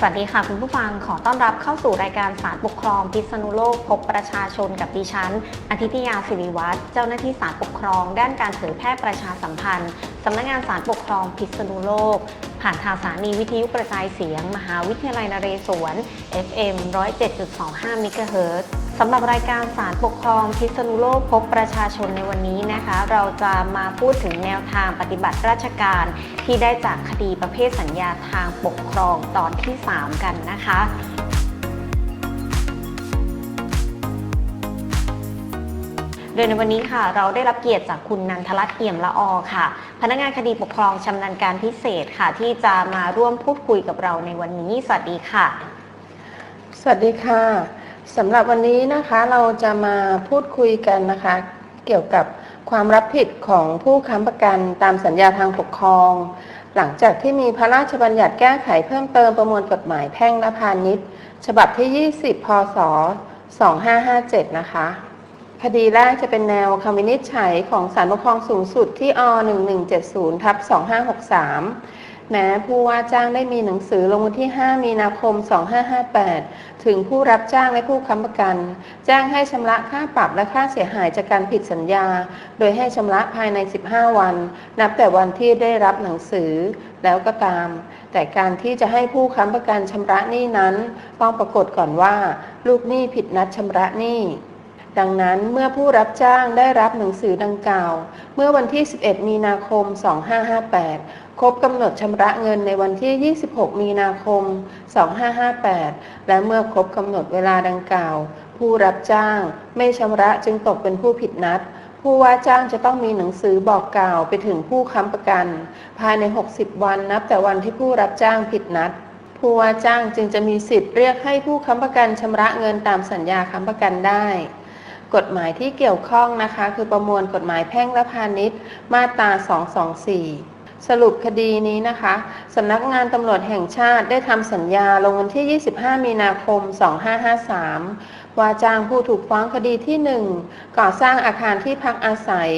สวัสดีค่ะคุณผู้ฟังขอต้อนรับเข้าสู่รายการสารปกครองพิษณุโลกพบประชาชนกับดิฉันอาทิตยาศิริวัตรเจ้าหน้าที่สารปกครอง ด้านการเผยแพร่ประชาสัมพันธ์สำนักงานสารปกครองพิษณุโลก ผ่านทางสถานีวิทยุกระจายเสียง มหาวิทยาลัยนเรศวร FM 107.25 MHz สำหรับรายการสารปกครองพิษณุโลกพบประชาชนในวันนี้นะคะ เราจะมาพูดถึงแนวทางปฏิบัติราชการ ที่ได้จากคดีประเภทสัญญาทางปกครองตอนที่ 3 กันนะคะโดยในวันนี้ค่ะเราได้รับเกียรติจากคุณนันทรัตน์เอี่ยมละออค่ะ พนักงานคดีปกครองชำนาญการพิเศษค่ะ ที่จะมาร่วมพูดคุยกับเราในวันนี้ สวัสดีค่ะ สวัสดีค่ะ สำหรับวันนี้นะคะเราจะมาพูดคุยกันนะคะ เกี่ยวกับความรับผิดของผู้ค้ำประกันตามสัญญาทางปกครอง หลังจากที่มีพระราชบัญญัติแก้ไขเพิ่มเติมประมวลกฎหมายแพ่งและพาณิชย์ ฉบับที่ 20 พศ 2557 นะคะ คดีแรกจะเป็นแนวคำวินิจฉัยของศาลปกครองสูงสุดที่อ 1170ทับ2563 แม้ผู้ว่าจ้างได้มีหนังสือลงวันที่ 5 มีนาคม 2558 ถึงผู้รับจ้างและผู้ค้ำประกัน แจ้งให้ชำระค่าปรับและค่าเสียหายจากการผิดสัญญา โดยให้ชำระภายใน 15 วัน นับแต่วันที่ได้รับหนังสือแล้วก็ตาม แต่การที่จะให้ผู้ค้ำประกันชำระหนี้นั้น ต้องปรากฏก่อนว่า ลูกหนี้ผิดนัดชำระหนี้ดังนั้นเมื่อผู้รับจ้างได้รับหนังสือดังกล่าว เมื่อวันที่ 11 มีนาคม 2558 ครบกำหนดชำระเงินในวันที่ 26 มีนาคม 2558 และเมื่อครบกำหนดเวลาดังกล่าว ผู้รับจ้างไม่ชำระจึงตกเป็นผู้ผิดนัด ผู้ว่าจ้างจะต้องมีหนังสือบอกกล่าวไปถึงผู้ค้ำประกัน ภายใน 60 วันนับแต่วันที่ผู้รับจ้างผิดนัด ผู้ว่าจ้างจึงจะมีสิทธิ์เรียกให้ผู้ค้ำประกันชำระเงินตามสัญญาค้ำประกันได้กฎหมายที่เกี่ยวข้องนะคะ คือประมวลกฎหมายแพ่งและพาณิชย์ มาตรา 224 สรุปคดีนี้นะคะสำนักงานตำรวจแห่งชาติได้ทำสัญญาลงวันที่ 25 มีนาคม 2553 ว่าจ้างผู้ถูกฟ้องคดีที่ 1 ก่อสร้างอาคารที่พักอาศัย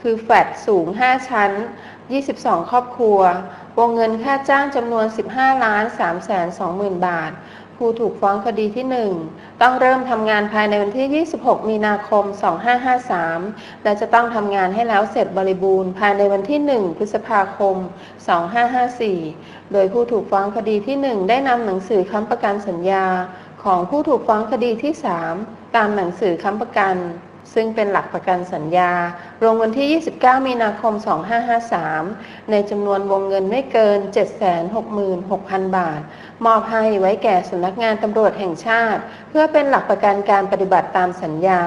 คือแฟลตสูง 5 ชั้น 22 ครอบครัว วงเงินค่าจ้างจำนวน 15 ล้าน3 2 0 0 0 0 บาท ผู้ถูกฟ้องคดีที่ 1 ต้องเริ่มทำงานภายในวันที่ 26 มีนาคม 2553 และจะต้องทำงานให้แล้วเสร็จบริบูรณ์ภายในวันที่ 1 พฤษภาคม 2554 โดยผู้ถูกฟ้องคดีที่ 1 ได้นำหนังสือค้ำประกันสัญญา ของผู้ถูกฟ้องคดีที่ 3 ตามหนังสือค้ำประกัน ซึ่งเป็นหลักประกันสัญญา ลงวันที่ 29 มีนาคม 2553 ในจำนวนวงเงินไม่เกิน 766,000 บาท มอบให้ไว้แก่สำนักงานตำรวจแห่งชาติ เพื่อเป็นหลักประกันการปฏิบัติตามสัญญา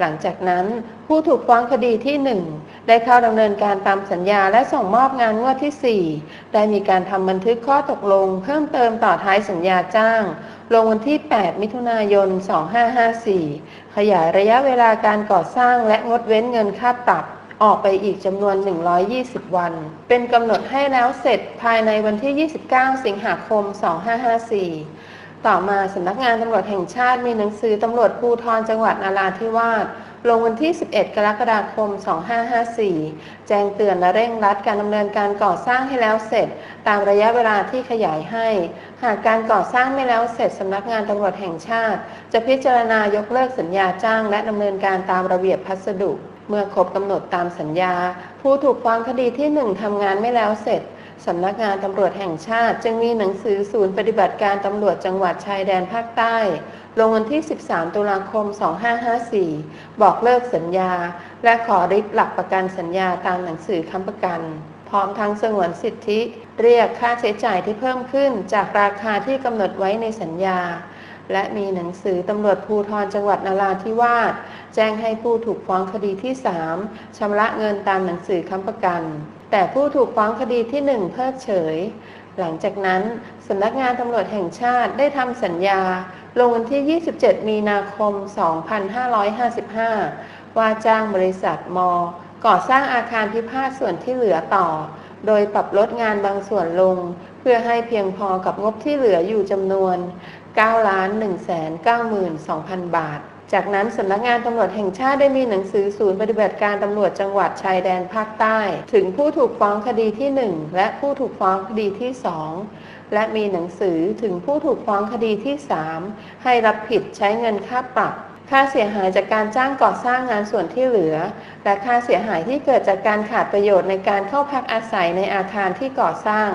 หลังจากนั้นผู้ถูกฟ้องคดีที่ 1 ได้เข้าดำเนินการตามสัญญาและส่งมอบงานงวดที่ 4 ได้มีการทำบันทึกข้อตกลง เพิ่มเติมต่อท้ายสัญญาจ้าง ลงวันที่ 8 มิถุนายน 2554 ยายระยะเวลาการก่อสร้างและงดเว้นเงินค่าปรับออกไปอีกจำนวน 120 วัน เป็นกำหนดให้แล้วเสร็จภายในวันที่ 29 สิงหาคม 2554 ต่อมาสำนักงานตำรวจแห่งชาติมีหนังสือตำรวจภูธรจังหวัดนาราธิวาส ลงวันที่ 11 กรกฎาคม 2554 แจ้งเตือนและเร่งรัดการดำเนินการก่อสร้างให้แล้วเสร็จ ตามระยะเวลาที่ขยายให้ หากการก่อสร้างไม่แล้วเสร็จสำนักงานตำรวจแห่งชาติ จะพิจารณายกเลิกสัญญาจ้างและดำเนินการตามระเบียบพัสดุ เมื่อครบกำหนดตามสัญญา ผู้ถูกฟ้องคดีที่ 1ทำงานไม่แล้วเสร็จ สำนักงานตำรวจแห่งชาติ จึงมีหนังสือศูนย์ปฏิบัติการตำรวจจังหวัดชายแดนภาคใต้ ลงวันที่ 13 ตุลาคม 2554 บอกเลิกสัญญา และขอริบหลักประกันสัญญาตามหนังสือค้ำประกัน พร้อมทั้งสงวนสิทธิ เรียกค่าใช้จ่ายที่เพิ่มขึ้นจากราคาที่กำหนดไว้ในสัญญา และมีหนังสือตำรวจภูธรจังหวัดนราธิวาสแจ้งให้ผู้ถูกฟ้องคดีที่ 3ชำระเงินตามหนังสือค้ำประกัน แต่ผู้ถูกฟ้องคดีที่ 1 เพิกเฉย หลังจากนั้นสำนักงานตำรวจแห่งชาติได้ทำสัญญา ลงวันที่ 27 มีนาคม 2555 ว่าจ้างบริษัทม ก่อสร้างอาคารพิพาทส่วนที่เหลือต่อ โดยปรับลดงานบางส่วนลง เพื่อให้เพียงพอกับงบที่เหลืออยู่จำนวน 9 1 9 2 0 0 0 บาท จากนั้นสำนักงานตำรวจแห่งชาติได้มีหนังสือศูนย์ปฏิบัติการตำรวจจังหวัดชายแดนภาคใต้ ถึงผู้ถูกฟ้องคดีที่ 1 และผู้ถูกฟ้องคดีที่ 2 และมีหนังสือถึงผู้ถูกฟ้องคดีที่ 3 ให้รับผิดใช้เงินค่าปรับค่าเสียหายจากการจ้างก่อสร้างงานส่วนที่เหลือ และค่าเสียหายที่เกิดจากการขาดประโยชน์ในการเข้าพักอาศัยในอาคารที่ก่อสร้าง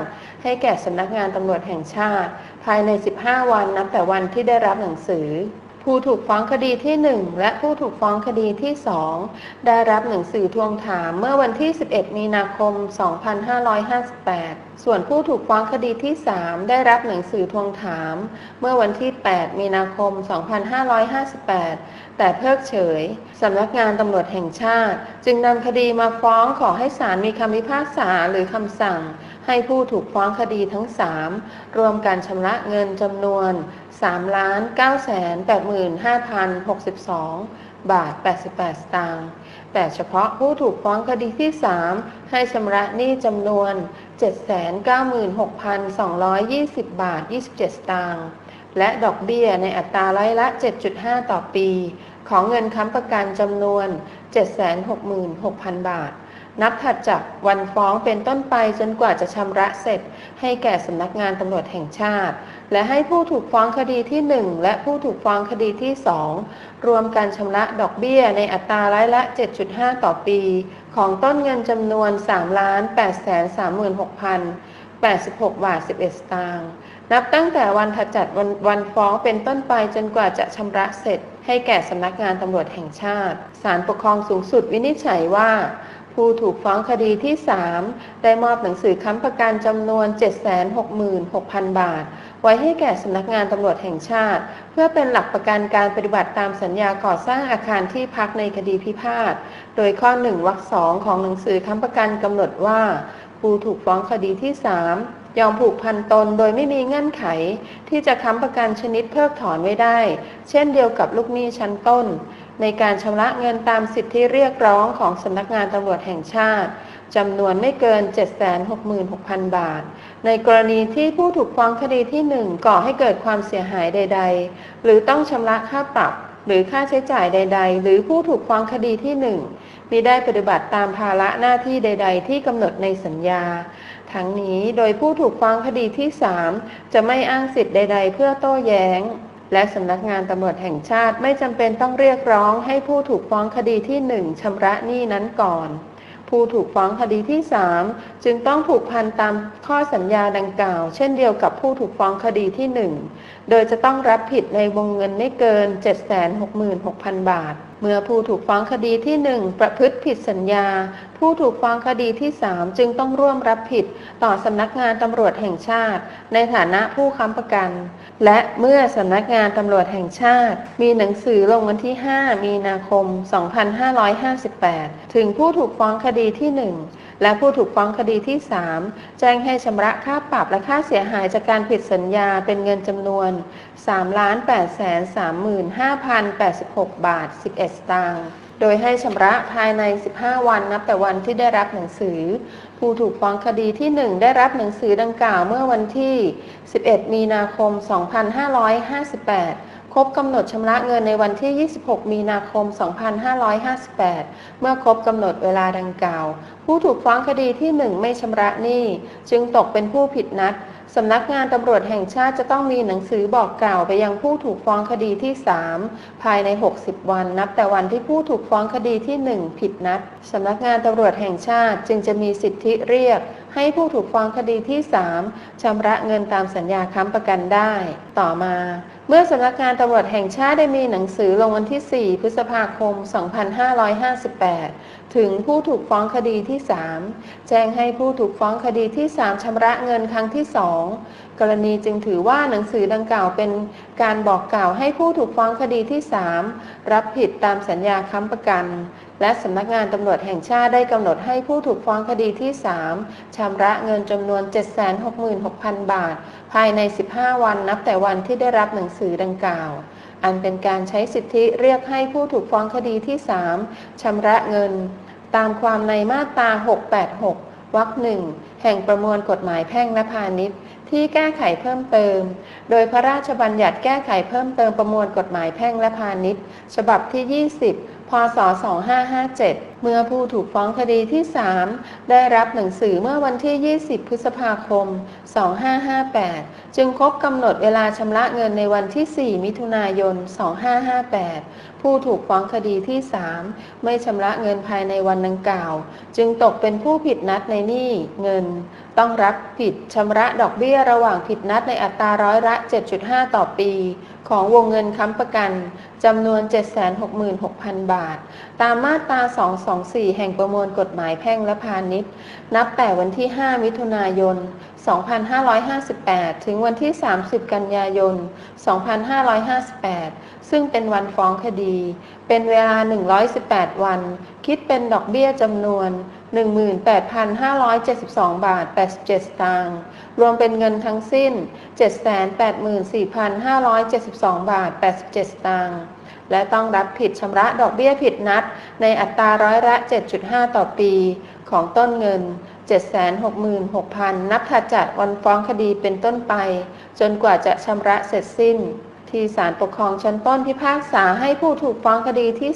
ให้แก่สำนักงานตำรวจแห่งชาติ ภายใน 15 วันนับแต่วันที่ได้รับหนังสือ ผู้ถูกฟ้องคดีที่ 1 และผู้ถูกฟ้องคดีที่ 2 ได้รับหนังสือทวงถามเมื่อวันที่ 11 มีนาคม 2558 ส่วนผู้ถูกฟ้องคดีที่ 3 ได้รับหนังสือทวงถาม เมื่อวันที่ 8 มีนาคม 2558 แต่เพิกเฉย สำนักงานตำรวจแห่งชาติ จึงนำคดีมาฟ้องขอให้ศาลมีคำพิพากษาหรือคำสั่ง ให้ผู้ถูกฟ้องคดีทั้ง 3 รวมการชำระเงินจำนวน 3 9 8 5 0 62 บาท 88 สตางค์แต่เฉพาะผู้ถูกฟ้องคดีที่ 3 ให้ชำระหนี้จำนวน 796,220 บาท 27 สตางค์และดอกเบี้ยในอัตราร้อยละ 7.5 ต่อปี ของเงินค้ำประกันจำนวน 766,000 บาท นับถัดจากวันฟ้องเป็นต้นไปจนกว่าจะชำระเสร็จ ให้แก่สำนักงานตำรวจแห่งชาติ และให้ผู้ถูกฟ้องคดีที่ 1 และผู้ถูกฟ้องคดีที่ 2 รวมการชำระดอกเบี้ยในอัตราร้อยละ 7.5 ต่อปี ของต้นเงินจำนวน 3 8 3 6 86 บาท 11 สตางค์นับตั้งแต่วันถัดจากวันวันฟ้องเป็นต้นไปจนกว่าจะชำระเสร็จ ให้แก่สำนักงานตำรวจแห่งชาติ ศาลปกครองสูงสุดวินิจฉัยว่า ผู้ถูกฟ้องคดีที่ 3 ได้มอบหนังสือค้ำประกันจำนวน 766,000 บาท ไว้ให้แก่สำนักงานตำรวจแห่งชาติ เพื่อเป็นหลักประกันการปฏิบัติตามสัญญาก่อสร้างอาคารที่พักในคดีพิพาท โดยข้อ 1วรรคสองของหนังสือค้ำประกันกำหนดว่า ผู้ถูกฟ้องคดีที่ 3ยอมผูกพันตนโดยไม่มีเงื่อนไข ที่จะค้ำประกันชนิดเพิกถอนไว้ได้ เช่นเดียวกับลูกหนี้ชั้นต้น ในการชำระเงินตามสิทธิเรียกร้องของสำนักงานตำรวจแห่งชาติจำนวนไม่เกิน 766,000 บาท ในกรณีที่ผู้ถูกฟ้องคดีที่ 1 ก่อให้เกิดความเสียหายใด ๆ หรือต้องชำระค่าปรับ หรือค่าใช้จ่ายใด ๆ หรือผู้ถูกฟ้องคดีที่ 1มิได้ปฏิบัติตามภาระหน้าที่ใด ๆ ที่กำหนดในสัญญา ทั้งนี้โดยผู้ถูกฟ้องคดีที่ 3 จะไม่อ้างสิทธิ์ใด ๆ เพื่อโต้แย้ง และสำนักงานตำรวจแห่งชาติไม่จำเป็นต้องเรียกร้องให้ผู้ถูกฟ้องคดีที่ 1ชำระหนี้นั้นก่อน ผู้ถูกฟ้องคดีที่ 3 จึงต้องผูกพันตามข้อสัญญาดังกล่าว เช่นเดียวกับผู้ถูกฟ้องคดีที่ 1 โดยจะต้องรับผิดในวงเงินไม่เกิน 766,000 บาท เมื่อผู้ถูกฟ้องคดีที่ 1 ประพฤติผิดสัญญา ผู้ถูกฟ้องคดีที่ 3 จึงต้องร่วมรับผิดต่อสำนักงานตำรวจแห่งชาติ ในฐานะผู้ค้ำประกัน และเมื่อสำนักงานตำรวจแห่งชาติ มีหนังสือลงวันที่ 5 มีนาคม 2558 ถึงผู้ถูกฟ้องคดีที่ 1 และผู้ถูกฟ้องคดีที่ 3 แจ้งให้ชำระค่าปรับและค่าเสียหายจากการผิดสัญญาเป็นเงินจำนวน 3 8 3 5 0 86 บาท 11 สตางค์โดยให้ชำระภายใน 15 วันนับแต่วันที่ได้รับหนังสือ ผู้ถูกฟ้องคดีที่ 1 ได้รับหนังสือดังกล่าวเมื่อวันที่ 11 มีนาคม 2558 ครบกำหนดชำระเงินในวันที่ 26 มีนาคม 2558 เมื่อครบกำหนดเวลาดังกล่าว ผู้ถูกฟ้องคดีที่ 1 ไม่ชำระหนี้ จึงตกเป็นผู้ผิดนัดสำนักงานตำรวจแห่งชาติจะต้องมีหนังสือบอกกล่าวไปยังผู้ถูกฟ้องคดีที่ 3 ภายใน 60 วัน นับแต่วันที่ผู้ถูกฟ้องคดีที่ 1 ผิดนัดสำนักงานตำรวจแห่งชาติจึงจะมีสิทธิเรียก ให้ผู้ถูกฟ้องคดีที่ 3 ชำระเงินตามสัญญาค้ำประกันได้ ต่อมา เมื่อสำนักงานตำรวจแห่งชาติได้มีหนังสือลงวันที่ 4 พฤษภาคม 2558 ถึงผู้ถูกฟ้องคดีที่ 3 แจ้งให้ผู้ถูกฟ้องคดีที่ 3 ชำระเงินครั้งที่ 2 กรณีจึงถือว่าหนังสือดังกล่าวเป็นการบอกกล่าวให้ผู้ถูกฟ้องคดีที่ 3 รับผิดตามสัญญาค้ำประกัน และสำนักงานตำรวจแห่งชาติได้กำหนดให้ผู้ถูกฟ้องคดีที่ 3ชำระเงินจำนวน 766,000 บาท ภายใน 15 วันนับแต่วันที่ได้รับหนังสือดังกล่าว อันเป็นการใช้สิทธิเรียกให้ผู้ถูกฟ้องคดีที่ 3ชำระเงิน ตามความในมาตรา 686 วรรคหนึ่งแห่งประมวลกฎหมายแพ่งและพาณิชย์ที่แก้ไขเพิ่มเติม โดยพระราชบัญญัติแก้ไขเพิ่มเติมประมวลกฎหมายแพ่งและพาณิชย์ ฉบับที่ 20 พศ 2557 เมื่อผู้ถูกฟ้องคดีที่ 3 ได้รับหนังสือเมื่อวันที่ 20 พฤษภาคม 2558 จึงครบกำหนดเวลาชำระเงินในวันที่ 4 มิถุนายน 2558 ผู้ถูกฟ้องคดีที่ 3 ไม่ชำระเงินภายในวันดังกล่าว จึงตกเป็นผู้ผิดนัดในหนี้เงิน ต้องรับผิดชำระดอกเบี้ยระหว่างผิดนัดในอัตราร้อยละ 7.5 ต่อปี ของวงเงินค้ำประกันจำนวน 766,000 บาท ตามมาตรา 224 แห่งประมวลกฎหมายแพ่งและพาณิชย์ นับแต่วันที่ 5 มิถุนายน 2558 ถึงวันที่ 30 กันยายน 2558 ซึ่งเป็นวันฟ้องคดี เป็นเวลา 118 วัน คิดเป็นดอกเบี้ยจำนวน 18,572 บาท 87 สตางค์รวมเป็นเงินทั้งสิ้น 784,572 บาท 87 สตางค์และต้องรับผิดชำระดอกเบี้ยผิดนัด ในอัตราร้อยละ 7.5 ต่อปี ของต้นเงิน 766,000 นับถัดจากวันฟ้องคดีเป็นต้นไป จนกว่าจะชำระเสร็จสิ้น ที่ศาลปกครองชั้นต้นพิพากษาให้ผู้ถูกฟ้องคดีที่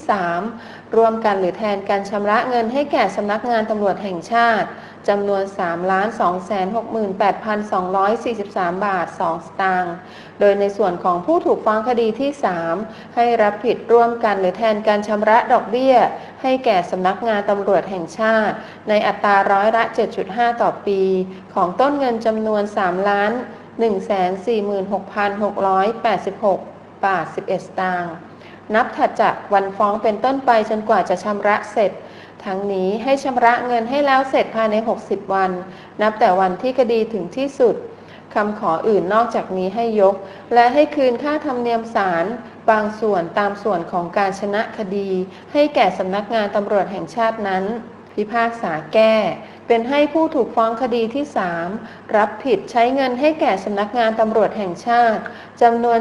3 ร่วมกันหรือแทนการชำระเงินให้แก่สำนักงานตำรวจแห่งชาติจำนวน3,268,243 บาท 2 สตางค์โดยในส่วนของผู้ถูกฟ้องคดีที่ 3 ให้รับผิดร่วมกันหรือแทนการชำระดอกเบี้ย ให้แก่สำนักงานตำรวจแห่งชาติ ในอัตราร้อยละ 7.5 ต่อปี ของต้นเงินจำนวน3ล้าน 146,686 บาท 11 สตางค์นับถัดจากวันฟ้องเป็นต้นไปจนกว่าจะชำระเสร็จ ทั้งนี้ให้ชำระเงินให้แล้วเสร็จภายใน 60 วัน นับแต่วันที่คดีถึงที่สุดคำขออื่นนอกจากนี้ให้ยก และให้คืนค่าธรรมเนียมศาลบางส่วนตามส่วนของการชนะคดี ให้แก่สำนักงานตำรวจแห่งชาตินั้น พิพากษาแก้ เป็นให้ผู้ถูกฟ้องคดีที่ 3 รับผิดใช้เงินให้แก่สำนักงานตำรวจแห่งชาติจำนวน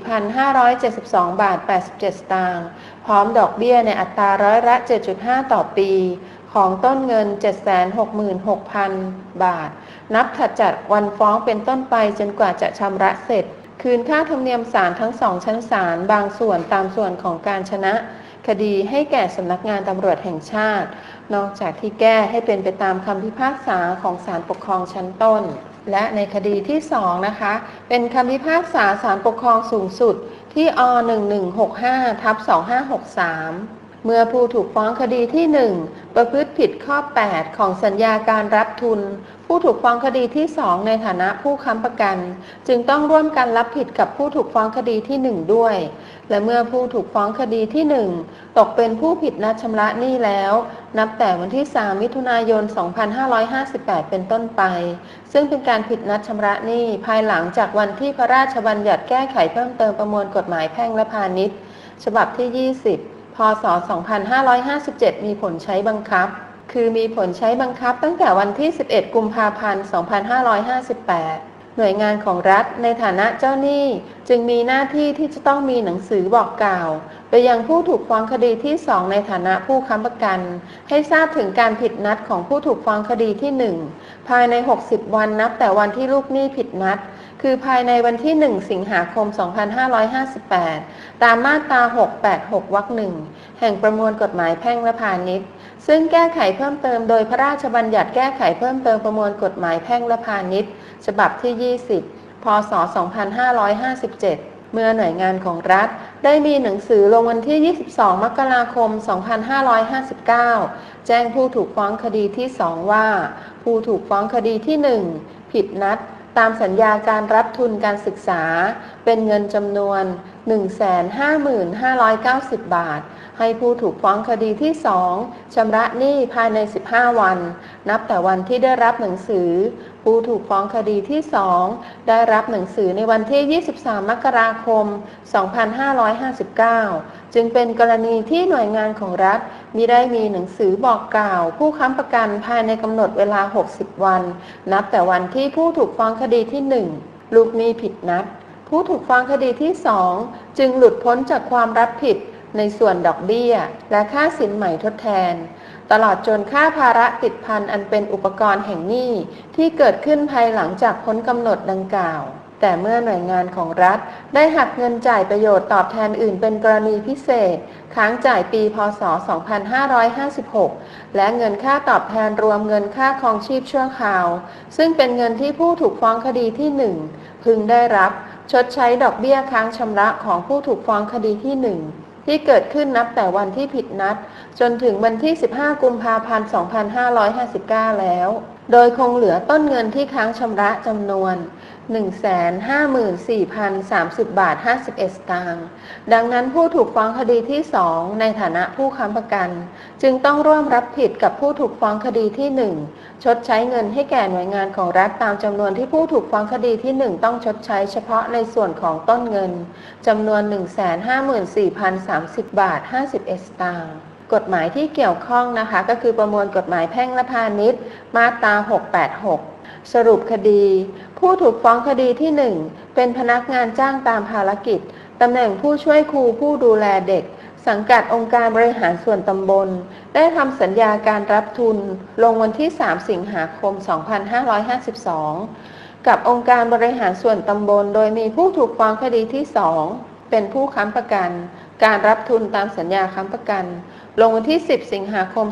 784,572 บาท 87 สตางค์พร้อมดอกเบี้ยในอัตราร้อยละ 7.5 ต่อปี ของต้นเงิน 766,000 บาท นับถัดจากวันฟ้องเป็นต้นไปจนกว่าจะชำระเสร็จ คืนค่าธรรมเนียมศาลทั้งสองชั้นศาลบางส่วนตามส่วนของการชนะ คดีให้แก่สำนักงานตำรวจแห่งชาติ นอกจากที่แก้ให้เป็นไปตามคำพิพากษาของศาลปกครองชั้นต้น และในคดีที่ 2 นะคะ เป็นคำพิพากษาศาลปกครองสูงสุดที่อ1165ทับ2563 เมื่อผู้ถูกฟ้องคดีที่ 1 ประพฤติผิดข้อ 8 ของสัญญาการรับทุน ผู้ถูกฟ้องคดีที่ 2 ในฐานะผู้ค้ำประกัน จึงต้องร่วมกันรับผิดกับผู้ถูกฟ้องคดีที่ 1 ด้วย และเมื่อผู้ถูกฟ้องคดีที่ 1 ตกเป็นผู้ผิดนัดชำระหนี้แล้ว นับแต่วันที่ 3 มิถุนายน 2558 เป็นต้นไป ซึ่งเป็นการผิดนัดชำระหนี้ภายหลังจากวันที่พระราชบัญญัติแก้ไขเพิ่มเติมประมวลกฎหมายแพ่งและพาณิชย์ ฉบับที่ 20 พศ 2557 มีผลใช้บังคับ คือมีผลใช้บังคับตั้งแต่วันที่ 11 กุมภาพันธ์ 2558 หน่วยงานของรัฐในฐานะเจ้าหนี้จึงมีหน้าที่ที่จะต้องมีหนังสือบอกกล่าวโดยยังผู้ถูกฟ้องคดีที่ 2 ในฐานะผู้ค้ำประกัน ให้ทราบถึงการผิดนัดของผู้ถูกฟ้องคดีที่ 1 ภายใน 60 วันนับแต่วันที่ลูกหนี้ผิดนัด คือภายในวันที่ 1 สิงหาคม 2558 ตามมาตรา 686 วรรคหนึ่งแห่งประมวลกฎหมายแพ่งและพาณิชย์ ซึ่งแก้ไขเพิ่มเติมโดยพระราชบัญญัติแก้ไขเพิ่มเติมประมวลกฎหมายแพ่งและพาณิชย์ ฉบับที่ 20 พศ 2557เมื่อหน่วยงานของรัฐได้มีหนังสือลงวันที่ 22 มกราคม 2559 แจ้งผู้ถูกฟ้องคดีที่ 2 ว่า ผู้ถูกฟ้องคดีที่ 1 ผิดนัด ตามสัญญาการรับทุนการศึกษา เป็นเงินจำนวน 155,590 บาท ให้ผู้ถูกฟ้องคดีที่ 2ชำระหนี้ภายใน 15 วัน นับแต่วันที่ได้รับหนังสือ ผู้ถูกฟ้องคดีที่ 2 ได้รับหนังสือในวันที่ 23 มกราคม 2559 จึงเป็นกรณีที่หน่วยงานของรัฐมิได้มีหนังสือบอกกล่าว ผู้ค้ำประกันภายในกำหนดเวลา 60 วัน นับแต่วันที่ผู้ถูกฟ้องคดีที่ 1 ลูกหนี้ผิดนัด ผู้ถูกฟ้องคดีที่ 2 จึงหลุดพ้นจากความรับผิดในส่วนดอกเบี้ย และค่าสินใหม่ทดแทน ตลอดจนค่าภาระติดพันอันเป็นอุปกรณ์แห่งหนี้ที่เกิดขึ้นภายหลังจากพ้นกำหนดดังกล่าว แต่เมื่อหน่วยงานของรัฐ ได้หักเงินจ่ายประโยชน์ตอบแทนอื่นเป็นกรณีพิเศษ ค้างจ่ายปีพศ 2556 และเงินค่าตอบแทนรวมเงินค่าครองชีพชั่วคราว ซึ่งเป็นเงินที่ผู้ถูกฟ้องคดีที่ 1 พึงได้รับ ชดใช้ดอกเบี้ยค้างชำระของผู้ถูกฟ้องคดีที่ 1 ที่เกิดขึ้นนับแต่วันที่ผิดนัด จนถึงวันที่ 15 กุมภาพันธ์ 2559 แล้ว โดยคงเหลือต้นเงินที่ค้างชำระจำนวน 154,030 บาท 51 สตางค์ ดังนั้นผู้ถูกฟ้องคดีที่ 2 ในฐานะผู้ค้ำประกัน จึงต้องร่วมรับผิดกับผู้ถูกฟ้องคดีที่ 1 ชดใช้เงินให้แก่หน่วยงานของรัฐตามจำนวนที่ผู้ถูกฟ้องคดีที่ 1 ต้องชดใช้เฉพาะในส่วนของต้นเงินจำนวน 154,030 บาท 51 สตางค์กฎหมายที่เกี่ยวข้องนะคะ ก็คือประมวลกฎหมายแพ่งและพาณิชย์ มาตรา 686 สรุปคดี ผู้ถูกฟ้องคดีที่ 1 เป็นพนักงานจ้างตามภารกิจ ตำแหน่งผู้ช่วยครูผู้ดูแลเด็ก สังกัดองค์การบริหารส่วนตำบล ได้ทำสัญญาการรับทุน ลงวันที่ 3 สิงหาคม 2552 กับองค์การบริหารส่วนตำบล โดยมีผู้ถูกฟ้องคดีที่ 2 เป็นผู้ค้ำประกัน การรับทุนตามสัญญาค้ำประกัน ลงวันที่ 10 สิงหาคม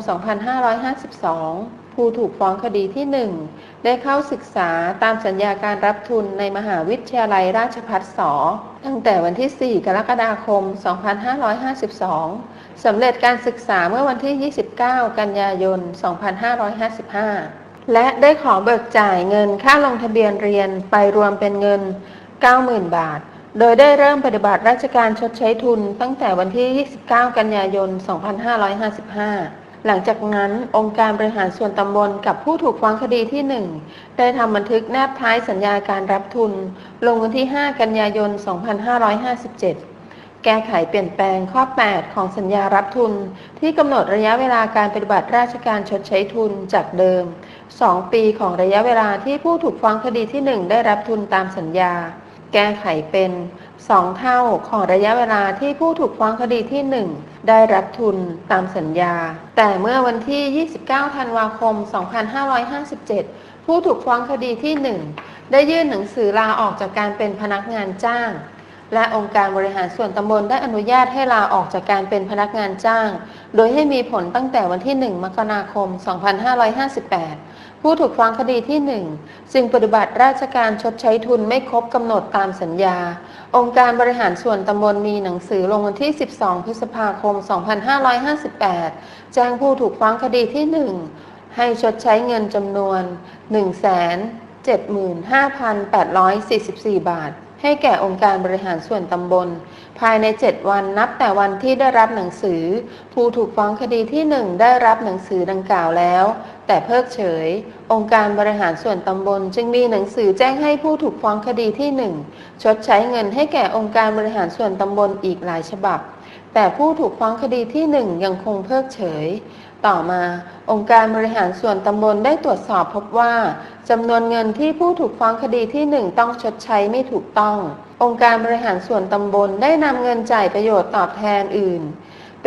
2552ผู้ถูกฟ้องคดีที่ 1 ได้เข้าศึกษาตามสัญญาการรับทุนในมหาวิทยาลัยราชภัฏสอตั้งแต่วันที่ 4 กรกฎาคม 2552 สำเร็จการศึกษาเมื่อวันที่ 29 กันยายน 2555 และได้ขอเบิกจ่ายเงินค่าลงทะเบียนเรียนไปรวมเป็นเงิน 90,000 บาท โดยได้เริ่มปฏิบัติราชการชดใช้ทุนตั้งแต่วันที่ 29 กันยายน 2555 หลังจากนั้นองค์การบริหารส่วนตำบลกับผู้ถูกฟ้องคดีที่ 1 ได้ทำบันทึกแนบท้ายสัญญาการรับทุน ลงวันที่ 5 กันยายน 2557 แก้ไขเปลี่ยนแปลงข้อ 8 ของสัญญารับทุน ที่กำหนดระยะเวลาการปฏิบัติราชการชดใช้ทุนจากเดิม 2 ปีของระยะเวลาที่ผู้ถูกฟ้องคดีที่ 1 ได้รับทุนตามสัญญา แก้ไขเป็น 2 เท่าของระยะเวลาที่ผู้ถูกฟ้องคดีที่ 1 ได้รับทุนตามสัญญา แต่เมื่อวันที่ 29 ธันวาคม 2557 ผู้ถูกฟ้องคดีที่ 1 ได้ยื่นหนังสือลาออกจากการเป็นพนักงานจ้าง และองค์การบริหารส่วนตำบลได้อนุญาตให้ลาออกจากการเป็นพนักงานจ้าง โดยให้มีผลตั้งแต่วันที่ 1 มกราคม 2558 ผู้ถูกฟ้องคดีที่1จึงปฏิบัติราชการชดใช้ทุนไม่ครบกำหนดตามสัญญา องค์การบริหารส่วนตำบลมีหนังสือลงวันที่ 12 พฤษภาคม 2558 แจ้งผู้ถูกฟ้องคดีที่ 1 ให้ชดใช้เงินจำนวน 175,844 บาท ให้แก่องค์การบริหารส่วนตำบล ภายใน 7 วันนับแต่วันที่ได้รับหนังสือ ผู้ถูกฟ้องคดีที่ 1 ได้รับหนังสือดังกล่าวแล้ว แต่เพิกเฉย องค์การบริหารส่วนตำบล จึงมีหนังสือแจ้งให้ผู้ถูกฟ้องคดีที่1ชดใช้เงินให้แก่องค์การบริหารส่วนตำบลอีกหลายฉบับ แต่ผู้ถูกฟ้องคดีที่1ยังคงเพิกเฉย ต่อมาองค์การบริหารส่วนตำบลได้ตรวจสอบพบว่าจำนวนเงินที่ผู้ถูกฟ้องคดีที่1ต้องชดใช้ไม่ถูกต้อง องค์การบริหารส่วนตำบลได้นำเงินจ่ายประโยชน์ตอบแทนอื่น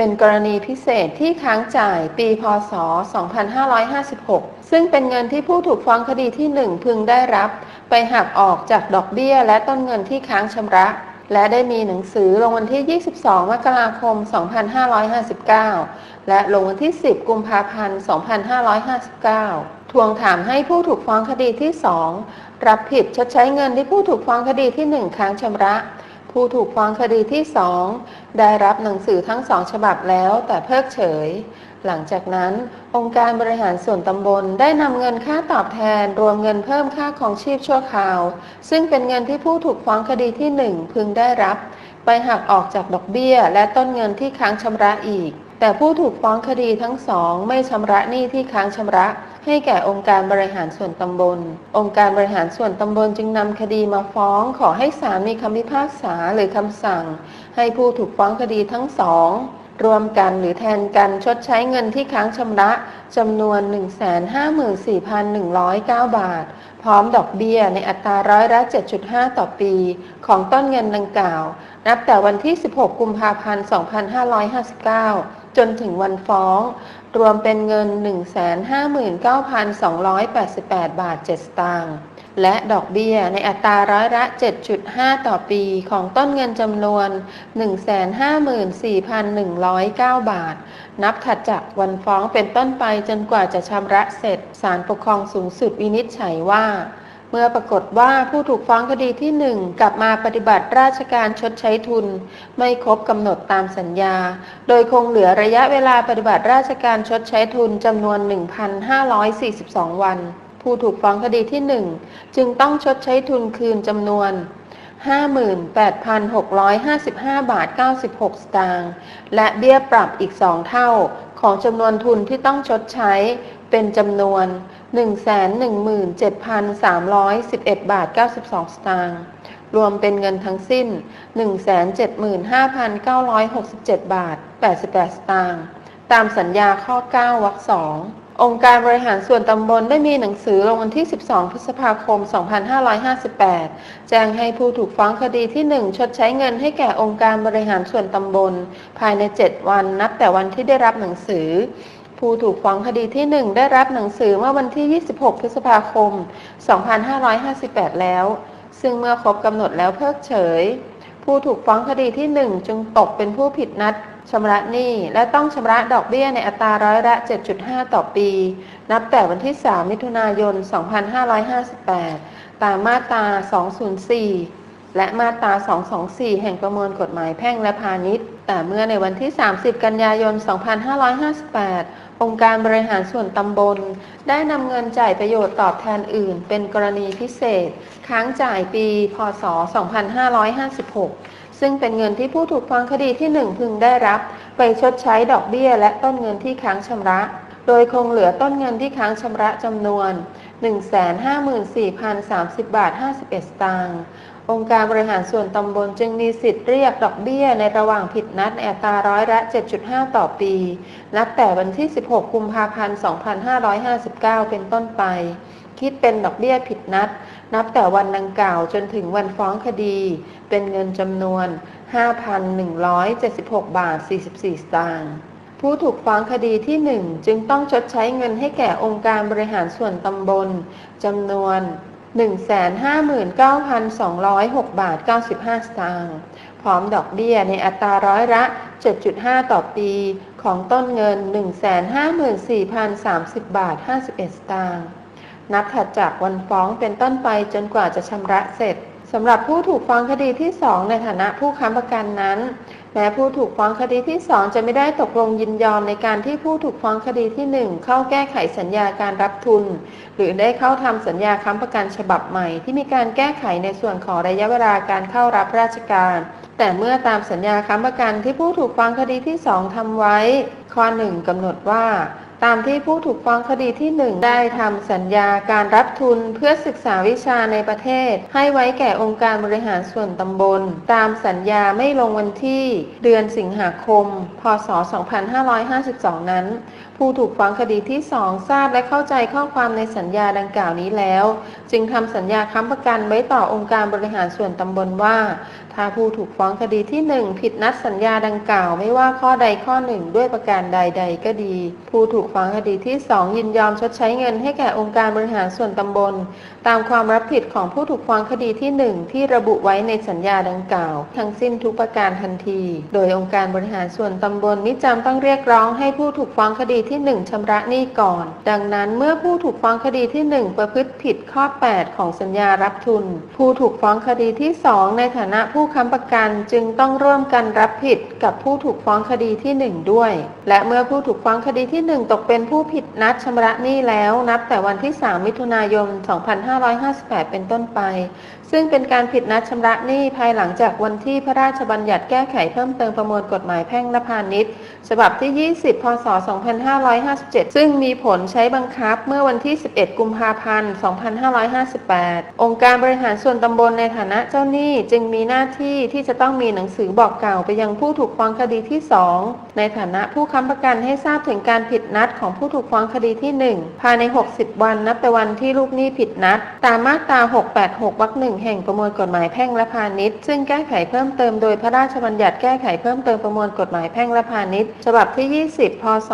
เป็นกรณีพิเศษที่ค้างจ่ายปีพศ 2556 ซึ่งเป็นเงินที่ผู้ถูกฟ้องคดีที่ 1 พึงได้รับ ไปหักออกจากดอกเบี้ยและต้นเงินที่ค้างชำระ และได้มีหนังสือลงวันที่ 22 มกราคม 2559 และลงวันที่ 10 กุมภาพันธ์ 2559 ทวงถามให้ผู้ถูกฟ้องคดีที่ 2 รับผิดชดใช้เงินที่ผู้ถูกฟ้องคดีที่ 1 ค้างชำระ ผู้ถูกฟ้องคดีที่2ได้รับหนังสือทั้งสองฉบับแล้วแต่เพิกเฉย หลังจากนั้น องค์การบริหารส่วนตำบลได้นำเงินค่าตอบแทน รวมเงินเพิ่มค่าของชีพชั่วคราว ซึ่งเป็นเงินที่ผู้ถูกฟ้องคดีที่1พึงได้รับ ไปหักออกจากดอกเบี้ย และต้นเงินที่ค้างชำระอีก แต่ผู้ถูกฟ้องคดีทั้งสองไม่ชำระหนี้ที่ค้างชำระ ให้แก่องค์การบริหารส่วนตำบล องค์การบริหารส่วนตำบลจึงนำคดีมาฟ้องขอให้ศาลมีคำพิพากษาหรือคำสั่ง ให้ผู้ถูกฟ้องคดีทั้งสองรวมกันหรือแทนกันชดใช้เงินที่ค้างชำระจำนวน 154,109 บาท พร้อมดอกเบี้ยในอัตราร้อยละ 7.5 ต่อปี ของต้นเงินดังกล่าว นับแต่วันที่ 16 กุมภาพันธ์ 2559 จนถึงวันฟ้อง รวมเป็นเงิน 159,288 บาท 7 สตางค์และดอกเบี้ยในอัตราร้อยละ 7.5 ต่อปีของต้นเงินจำนวน 154,109 บาท นับถัดจากวันฟ้องเป็นต้นไปจนกว่าจะชำระเสร็จ ศาลปกครองสูงสุดวินิจฉัยว่า เมื่อปรากฏว่าผู้ถูกฟ้องคดีที่1กลับมาปฏิบัติราชการชดใช้ทุน ไม่ครบกำหนดตามสัญญา โดยคงเหลือระยะเวลาปฏิบัติราชการชดใช้ทุนจำนวน 1,542 วัน ผู้ถูกฟ้องคดีที่1จึงต้องชดใช้ทุนคืนจำนวน 58,655 บาท 96 สตางค์และเบี้ยปรับอีก2เท่าของจำนวนทุนที่ต้องชดใช้เป็นจำนวน 117,311 บาท 92 สตางค์ รวมเป็นเงินทั้งสิ้น 175,967 บาท 88 สตางค์ ตามสัญญาข้อ 9 วรรค 2 องค์การบริหารส่วนตำบลได้มีหนังสือลงวันที่ 12 พฤษภาคม 2558 แจ้งให้ผู้ถูกฟ้องคดีที่ 1 ชดใช้เงินให้แก่องค์การบริหารส่วนตำบล ภายใน 7 วันนับแต่วันที่ได้รับหนังสือ ผู้ถูกฟ้องคดีที่ 1 ได้รับหนังสือเมื่อวันที่ 26 พฤษภาคม 2558 แล้ว ซึ่งเมื่อครบกำหนดแล้วเพิกเฉย ผู้ถูกฟ้องคดีที่ 1 จึงตกเป็นผู้ผิดนัดชำระหนี้และต้องชำระดอกเบี้ยในอัตราร้อยละ 7.5 ต่อปี นับแต่วันที่ 3 มิถุนายน 2558 ตามมาตรา 204และมาตรา 224 แห่งประมวลกฎหมายแพ่งและพาณิชย์ แต่เมื่อในวันที่ 30 กันยายน 2558 องค์การบริหารส่วนตำบล ได้นำเงินจ่ายประโยชน์ตอบแทนอื่น เป็นกรณีพิเศษ ค้างจ่ายปี พศ 2556 ซึ่งเป็นเงินที่ผู้ถูกฟ้องคดีที่ 1 พึงได้รับ ไปชดใช้ดอกเบี้ยและต้นเงินที่ค้างชำระ โดยคงเหลือต้นเงินที่ค้างชำระจำนวน 154,030 บาท 51 สตางค์องค์การบริหารส่วนตำบลจึงมีสิทธิ์เรียกดอกเบี้ยในระหว่างผิดนัดในอัตราร้อยละ 7.5 ต่อปี นับแต่วันที่ 16 กุมภาพันธ์ 2559 เป็นต้นไป คิดเป็นดอกเบี้ยผิดนัด นับแต่วันดังกล่าวจนถึงวันฟ้องคดี เป็นเงินจำนวน 5,176 บาท 44 สตางค์ ผู้ถูกฟ้องคดีที่ 1 จึงต้องชดใช้เงินให้แก่องค์การบริหารส่วนตำบลจำนวน 159,206 บาท 95 สตางค์พร้อมดอกเบี้ยในอัตราร้อยละ 7.5 ต่อปี ของต้นเงิน 154,030 บาท 51 สตางค์นับถัดจากวันฟ้องเป็นต้นไปจนกว่าจะชำระเสร็จ สำหรับผู้ถูกฟ้องคดีที่ 2 ในฐานะผู้ค้ำประกันนั้น แม้ผู้ถูกฟ้องคดีที่ 2 จะไม่ได้ตกลงยินยอมในการที่ผู้ถูกฟ้องคดีที่ 1 เข้าแก้ไขสัญญาการรับทุน หรือได้เข้าทำสัญญาค้ำประกันฉบับใหม่ ที่มีการแก้ไขในส่วนของระยะเวลาการเข้ารับราชการ แต่เมื่อตามสัญญาค้ำประกันที่ผู้ถูกฟ้องคดีที่ 2ทำไว้ ข้อ 1กำหนดว่า ตามที่ผู้ถูกฟ้องคดีที่ 1 ได้ทำสัญญาการรับทุนเพื่อศึกษาวิชาในประเทศ ให้ไว้แก่องค์การบริหารส่วนตำบล ตามสัญญาไม่ลงวันที่ เดือนสิงหาคม พศ 2552 นั้น ผู้ถูกฟ้องคดีที่ 2 ทราบและเข้าใจข้อความในสัญญาดังกล่าวนี้แล้ว จึงทำสัญญาค้ำประกันไว้ต่อองค์การบริหารส่วนตำบลว่า ถ้าผู้ถูกฟ้องคดีที่ 1 ผิดนัดสัญญาดังกล่าวไม่ว่าข้อใดข้อหนึ่งด้วยประการใด ๆ ก็ดี ผู้ถูกฟ้องคดีที่ 2 ยินยอมชดใช้เงินให้แก่องค์การบริหารส่วนตำบล ตามความรับผิดของผู้ถูกฟ้องคดีที่ 1 ที่ระบุไว้ในสัญญาดังกล่าว ทั้งสิ้นทุกประการทันที โดยองค์การบริหารส่วนตำบลมิจำต้องเรียกร้องให้ผู้ถูกฟ้องคดีที่ 1 ชำระหนี้ก่อน ดังนั้นเมื่อผู้ถูกฟ้องคดีที่ 1 ประพฤติผิดข้อ 8 ของสัญญารับทุน ผู้ถูกฟ้องคดีที่ 2 ในฐานะผู้ค้ำประกันจึงต้องร่วมกันรับผิดกับผู้ถูกฟ้องคดีที่ 1 ด้วย และเมื่อผู้ถูกฟ้องคดีที่ 1 ตกเป็นผู้ผิดนัดชำระหนี้แล้ว นับแต่วันที่ 3 มิถุนายน 2558 เป็นต้นไป ซึ่งเป็นการผิดนัดชำระหนี้ภายหลังจากวันที่พระราชบัญญัติแก้ไขเพิ่มเติมประมวลกฎหมายแพ่งและพาณิชย์ฉบับที่ 20 พศ 2557 ซึ่งมีผลใช้บังคับเมื่อวันที่ 11 กุมภาพันธ์ 2558 องค์การบริหารส่วนตำบลในฐานะเจ้าหนี้จึงมีหน้าที่ที่จะต้องมีหนังสือบอกกล่าวไปยังผู้ถูกฟ้องคดีที่ 2 ในฐานะผู้ค้ำประกันให้ทราบถึงการผิดนัดของผู้ถูกฟ้องคดีที่ 1 ภายใน 60 วันนับแต่วันที่ลูกหนี้ผิดนัด ตามมาตรา 686 วรรคหนึ่งแห่งประมวลกฎหมายแพ่งและพาณิชย์ ซึ่งแก้ไขเพิ่มเติมโดยพระราชบัญญัติแก้ไขเพิ่มเติมประมวลกฎหมายแพ่งและพาณิชย์ ฉบับที่ 20 พศ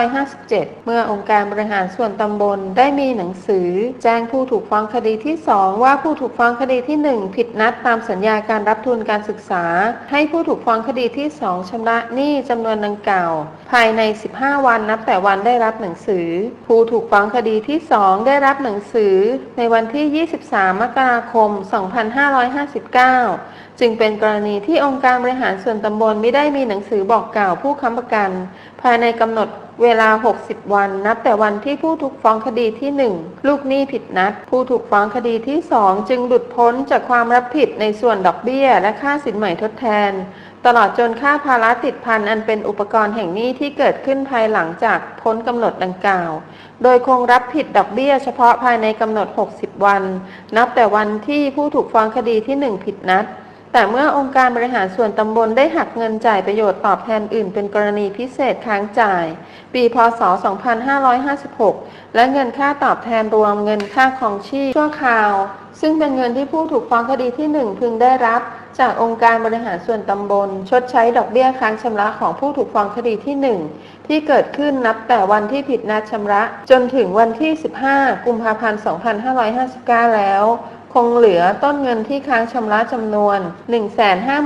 2557 เมื่อองค์การบริหารส่วนตำบลได้มีหนังสือ แจ้งผู้ถูกฟ้องคดีที่ 2 ว่าผู้ถูกฟ้องคดีที่ 1 ผิดนัดตามสัญญาการรับทุนการศึกษา ให้ผู้ถูกฟ้องคดีที่ 2ชำระหนี้จำนวนดังกล่าว ภายใน 15 วันนับแต่วันได้รับหนังสือ ผู้ถูกฟ้องคดีที่ 2 ได้รับหนังสือ ในวันที่ 23 มกราคม2559 จึงเป็นกรณีที่องค์การบริหารส่วนตำบลไม่ได้มีหนังสือบอกกล่าวผู้ค้ำประกัน ภายในกำหนดเวลา 60 วัน นับแต่วันที่ผู้ถูกฟ้องคดีที่ 1 ลูกหนี้ผิดนัด ผู้ถูกฟ้องคดีที่ 2 จึงหลุดพ้นจากความรับผิดในส่วนดอกเบี้ย และค่าสินใหม่ทดแทน ตลอดจนค่าภาระติดพันอันเป็นอุปกรณ์แห่งนี้ที่เกิดขึ้นภายหลังจากพ้นกำหนดดังกล่าว โดยคงรับผิดดอกเบี้ยเฉพาะภายในกำหนด 60 วัน นับแต่วันที่ผู้ถูกฟ้องคดีที่ 1 ผิดนัด แต่เมื่อองค์การบริหารส่วนตำบลได้หักเงินจ่ายประโยชน์ตอบแทนอื่นเป็นกรณีพิเศษค้างจ่าย ปีพศ 2556 และเงินค่าตอบแทนรวมเงินค่าครองชีพชั่วคราว ซึ่งเป็นเงินที่ผู้ถูกฟ้องคดีที่ 1 พึงได้รับ จากองค์การบริหารส่วนตำบล ชดใช้ดอกเบี้ยค้างชำระของผู้ถูกฟ้องคดีที่ 1 ที่เกิดขึ้นนับแต่วันที่ผิดนัดชำระ จนถึงวันที่ 15 กุมภาพันธ์ 2559 แล้ว คงเหลือต้นเงินที่ค้างชำระจำนวน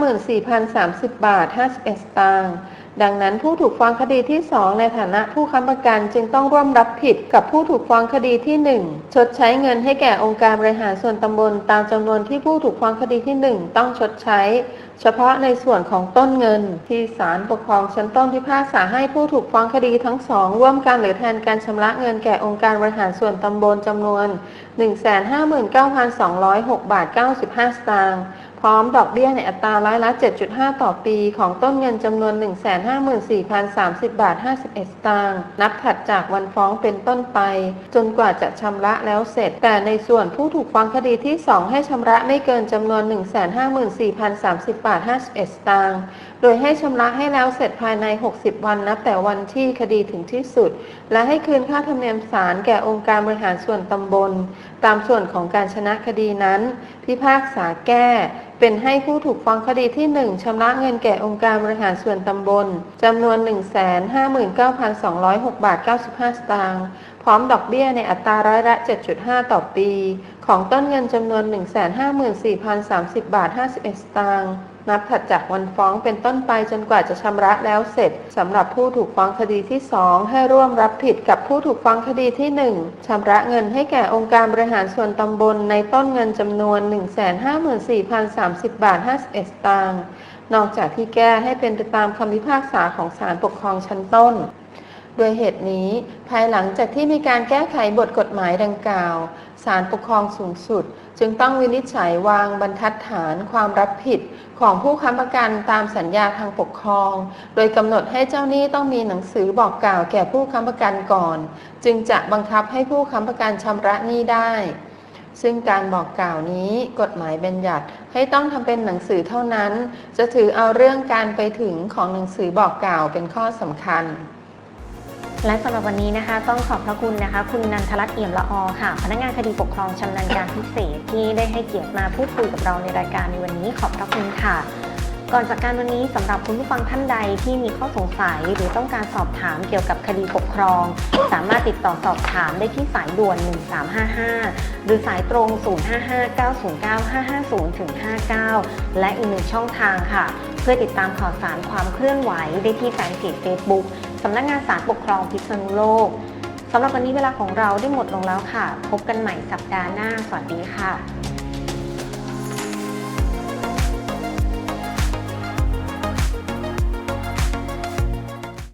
154,030 บาท 51 สตางค์ ดังนั้นผู้ถูกฟ้องคดีที่ 2 ในฐานะผู้ค้ำประกันจึงต้องร่วมรับผิดกับผู้ถูกฟ้องคดีที่ 1 ชดใช้เงินให้แก่องค์การบริหารส่วนตำบลตามจำนวนที่ผู้ถูกฟ้องคดีที่ 1 ต้องชดใช้ เฉพาะในส่วนของต้นเงิน ที่ศาลปกครองชั้นต้นพิพากษาให้ผู้ถูกฟ้องคดีทั้งสองร่วมกันหรือแทนการชำระเงินแก่องค์การบริหารส่วนตำบลจำนวน 159,206 บาท 95 สตางค์ พร้อมดอกเบี้ยในอัตราร้อยละ 7.5 ต่อปี ของต้นเงินจำนวน 154,030 บาท 51 สตางค์ นับถัดจากวันฟ้องเป็นต้นไป จนกว่าจะชำระแล้วเสร็จ แต่ในส่วนผู้ถูกฟ้องคดีที่ 2 ให้ชำระไม่เกินจำนวน 154,030 บาท 51 สตางค์ โดยให้ชำระให้แล้วเสร็จภายใน 60 วันนับแต่วันที่คดีถึงที่สุด และให้คืนค่าธรรมเนียมศาลแก่องค์การบริหารส่วนตำบล ตามส่วนของการชนะคดีนั้น พิพากษาแก้ เป็นให้ผู้ถูกฟ้องคดีที่ 1ชำระเงินแก่องค์การบริหารส่วนตำบลจำนวน 159,206 บาท 95 สตางค์พร้อมดอกเบี้ยในอัตราร้อยละ 7.5 ต่อปี ของต้นเงินจำนวน 154,030 บาท 51 สตางค์ นับถัดจากวันฟ้องเป็นต้นไปจนกว่าจะชำระแล้วเสร็จสำหรับผู้ถูกฟ้องคดีที่ 2 ให้ร่วมรับผิดกับผู้ถูกฟ้องคดีที่ 1ชำระเงินให้แก่องค์การบริหารส่วนตำบลในต้นเงินจำนวน 154,030 บาท 51 สตางค์นอกจากที่แก้ให้เป็นไปตามคำพิพากษาของศาลปกครองชั้นต้นโดยเหตุนี้ภายหลังจากที่มีการแก้ไขบทกฎหมายดังกล่าวศาลปกครองสูงสุด จึงต้องวินิจฉัยวางบรรทัดฐานความรับผิด ของผู้ค้ำประกันตามสัญญาทางปกครอง โดยกำหนดให้เจ้าหนี้ต้องมีหนังสือบอกกล่าวแก่ผู้ค้ำประกันก่อน จึงจะบังคับให้ผู้ค้ำประกันชำระหนี้ได้ ซึ่งการบอกกล่าวนี้กฎหมายบัญญัติให้ต้องทำเป็นหนังสือเท่านั้น จะถือเอาเรื่องการไปถึงของหนังสือบอกกล่าวเป็นข้อสำคัญ และสำหรับวันนี้นะคะ ต้องขอบพระคุณนะคะ คุณนันทรัตน์เอี่ยมละออค่ะ พนักงานคดีปกครองชำนาญการพิเศษที่ได้ให้เกียรติมาพูดคุยกับเราในรายการในวันนี้ขอบพระคุณค่ะ ก่อนจากการวันนี้สำหรับคุณผู้ฟังท่านใดที่มีข้อสงสัยหรือต้องการสอบถามเกี่ยวกับคดีปกครอง สามารถติดต่อสอบถามได้ที่สายด่วน 1355 หรือสายตรง 055-909-550-59 และอีกหนึ่งช่องทางค่ะ เพื่อติดตามข่าวสารความเคลื่อนไหวได้ที่แฟนเพจ Facebook สำนักงานศาลปกครองพิษณุโลกสำหรับวันนี้เวลาของเราได้หมดลงแล้วค่ะ พบกันใหม่สัปดาห์หน้า สวัสดีค่ะ